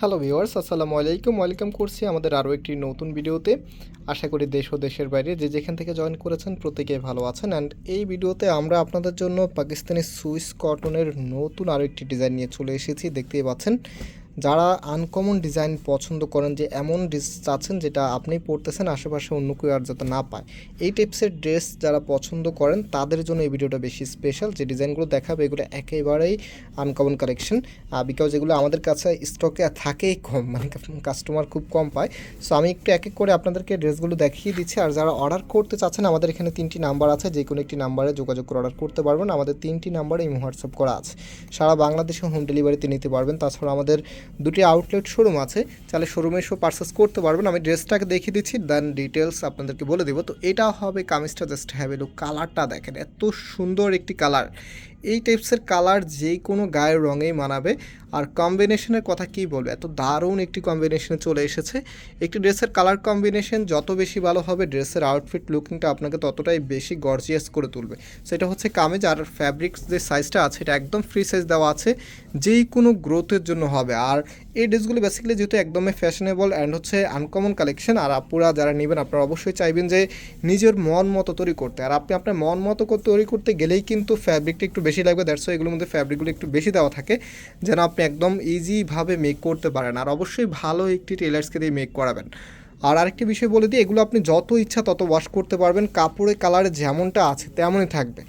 Hello viewers আসসালামু আলাইকুম। Welcome করছি আমাদের আরও একটি নতুন ভিডিওতে। আশা করি দেশ ও দেশের বাইরে যে যেখান থেকে জয়েন করেছেন প্রত্যেকে ভালো আছেন। অ্যান্ড এই ভিডিওতে আমরা আপনাদের জন্য পাকিস্তানি সুইস কটনের নতুন আরও একটি ডিজাইন নিয়ে চলে এসেছি। দেখতেই পাচ্ছেন যারা আনকমন ডিজাইন পছন্দ করেন যে এমন ড্রেস চাচ্ছেন যেটা আপনি পড়তেছেন আশেপাশে অন্য কেউ আর যাতে না পায়, এই টাইপসের ড্রেস যারা পছন্দ করেন, তাদের জন্য এই ভিডিওটা বেশি স্পেশাল যে ডিজাইনগুলো দেখাবে, এগুলো একেবারেই আনকমন কালেকশন বিকজ এগুলো আমাদের কাছে স্টকে থাকেই কম মানে কাস্টমার খুব কম পায়। সো আমি একটু এক এক করে আপনাদেরকে ড্রেসগুলো দেখিয়ে দিচ্ছি। আর যারা অর্ডার করতে চাচ্ছেন, আমাদের এখানে তিনটি নাম্বার আছে। যে কোনো একটি নাম্বারে যোগাযোগ করে অর্ডার করতে পারবেন। আমাদের তিনটি নাম্বারে এই হোয়াটসঅ্যাপ করা আছে। সারা বাংলাদেশে হোম ডেলিভারিতে নিতে পারবেন। তাছাড়া আমাদের দুটি আউটলেট শোরুম আছে। তাহলে শোরুমে এসেও পার্সেস করতে পারবেন। আমি ড্রেসটাকে দেখিয়ে দিচ্ছি দেন ডিটেলস আপনাদেরকে বলে দেবো। তো এটা হবে কামিজটা জাস্ট হ্যাভ এলো কালারটা দেখেন, এত সুন্দর একটি কালার এই টাইপসের কালার যে কোনো গায়ের রঙেই মানাবে। আর কম্বিনেশনের কথা কী বলব? এত দারুণ একটি কম্বিনেশনে চলে এসেছে। একটি ড্রেসের কালার কম্বিনেশন যত বেশি ভালো হবে ড্রেসের আউটফিট লুকিংটা আপনাকে ততটাই বেশি গর্জিয়াস করে তুলবে। সেটা হচ্ছে কামিজ আর ফ্যাব্রিক্স যে সাইজটা আছে, এটা একদম ফ্রি সাইজ দেওয়া আছে। যেই কোনো গ্রোথের জন্য হবে। আর এই ড্রেসগুলো বেসিক্যালি যেহেতু একদমই ফ্যাশনেবল অ্যান্ড হচ্ছে আনকমন কালেকশন আর আপুরা যারা নেবেন আপনারা অবশ্যই চাইবেন যে নিজের মন মতো তৈরি করতে। আর আপনি আপনার মন মতো তৈরি করতে গেলেই কিন্তু ফ্যাব্রিকটা একটু বেশি লাগবে। দ্যাটস এগুলোর মধ্যে ফ্যাব্রিকগুলো একটু বেশি দেওয়া থাকে। যেন আপনি একদম ইজিভাবে মেক করতে পারেন। আর অবশ্যই ভালো একটি টেলার্সকে দিয়ে মেক করাবেন। আর আরেকটি বিষয় বলে দিই, এগুলো আপনি যত ইচ্ছা তত ওয়াশ করতে পারবেন। কাপড়ের কালারে যেমনটা আছে তেমনই থাকবে।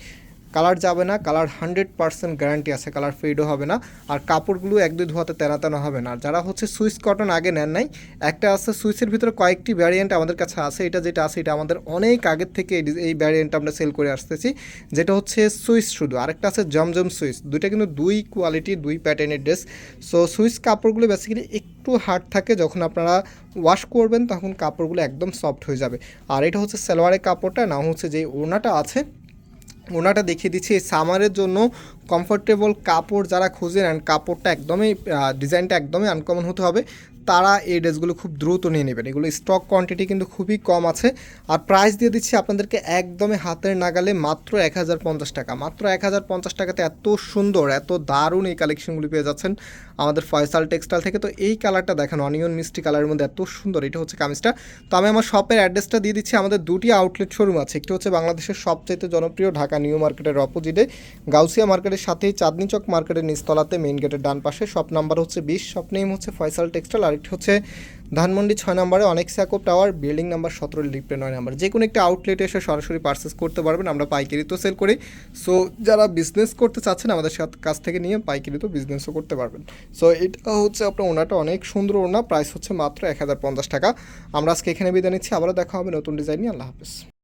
কালার যাবে না, কালার হান্ড্রেড পার্সেন্ট গ্যারান্টি আছে, কালার ফেডও হবে না, আর কাপড়গুলো এক দুই ধোয়াতে তেনা হবে না। আর যারা হচ্ছে সুইস কটন আগে নেন নাই, একটা আছে সুইসের ভিতরে কয়েকটি ভ্যারিয়েন্ট আমাদের কাছে আছে, এটা যেটা আছে এটা আমাদের অনেক আগের থেকে এই ভ্যারিয়েন্ট আমরা সেল করে আসতেছি, যেটা হচ্ছে সুইস শুধু। আরেকটা আছে জমজম সুইস, দুইটা কিন্তু দুই কোয়ালিটি দুই প্যাটার্নের ড্রেস সো সুইস কাপড়গুলো বেসিক্যালি একটু হার্ড থাকে, যখন আপনারা ওয়াশ করবেন তখন কাপড়গুলো একদম সফট হয়ে যাবে। আর এটা হচ্ছে সালোয়ারের কাপড়টা না হচ্ছে যে ওড়নাটা আছে ওনাটা দেখিয়ে দিচ্ছি এই সামারের জন্য কমফোর্টেবল কাপড় যারা খুঁজে নেন, কাপড়টা একদমই ডিজাইনটা একদমই আনকমন হতে হবে। তারা এই ড্রেসগুলো খুব দ্রুত নিয়ে নেবেন। এগুলো স্টক কোয়ান্টিটি কিন্তু খুবই কম আছে। আর প্রাইস দিয়ে দিচ্ছি আপনাদেরকে একদমই হাতের নাগালে মাত্র এক হাজার পঞ্চাশ টাকা। মাত্র এক হাজার পঞ্চাশ টাকাতে এত সুন্দর, এত দারুণ এই কালেকশনগুলি পেয়ে যাচ্ছেন আমাদের ফয়সাল টেক্সটাইল থেকে। তো এই কালারটা দেখেন অনিয়ন মিষ্টি কালারের মধ্যে এত সুন্দর, এটা হচ্ছে কামিজটা। তো আমি আমার শপের অ্যাড্রেসটা দিয়ে দিচ্ছি। আমাদের দুটি আউটলেট শোরুম আছে। একটি হচ্ছে বাংলাদেশের সবচাইতে জনপ্রিয় ঢাকা নিউ মার্কেটের অপোজিটে গাউসিয়া মার্কেটের সাথেই চাঁদনি চক মার্কেটের নিচতলাতে মেইন গেটের ডান পাশে শপ নাম্বার হচ্ছে বিশ শপ নেম হচ্ছে ফয়সাল টেক্সটাইল আরেকটি হচ্ছে ধানমন্ডি ছয় নম্বরে অনেক স্যাকোপ টাওয়ার বিল্ডিং নাম্বার সতেরো লিফটে নয় নাম্বার। যে কোনো একটা আউটলেটে এসে সরাসরি পার্সেস করতে পারবেন, আমরা পাইকারি তো সেল করি। সো যারা বিজনেস করতে চাচ্ছেন, আমাদের সাথে কাছ থেকে নিয়ে পাইকারি তো বিজনেসও করতে পারবেন। সো এটা হচ্ছে আপনার ওনাটা অনেক সুন্দর ওনা প্রাইস হচ্ছে মাত্র এক হাজার পঞ্চাশ টাকা। আমরা আজকে এখানে বিদায় নিচ্ছি, আবারও দেখা হবে নতুন ডিজাইন নিয়ে। আল্লাহ হাফিজ।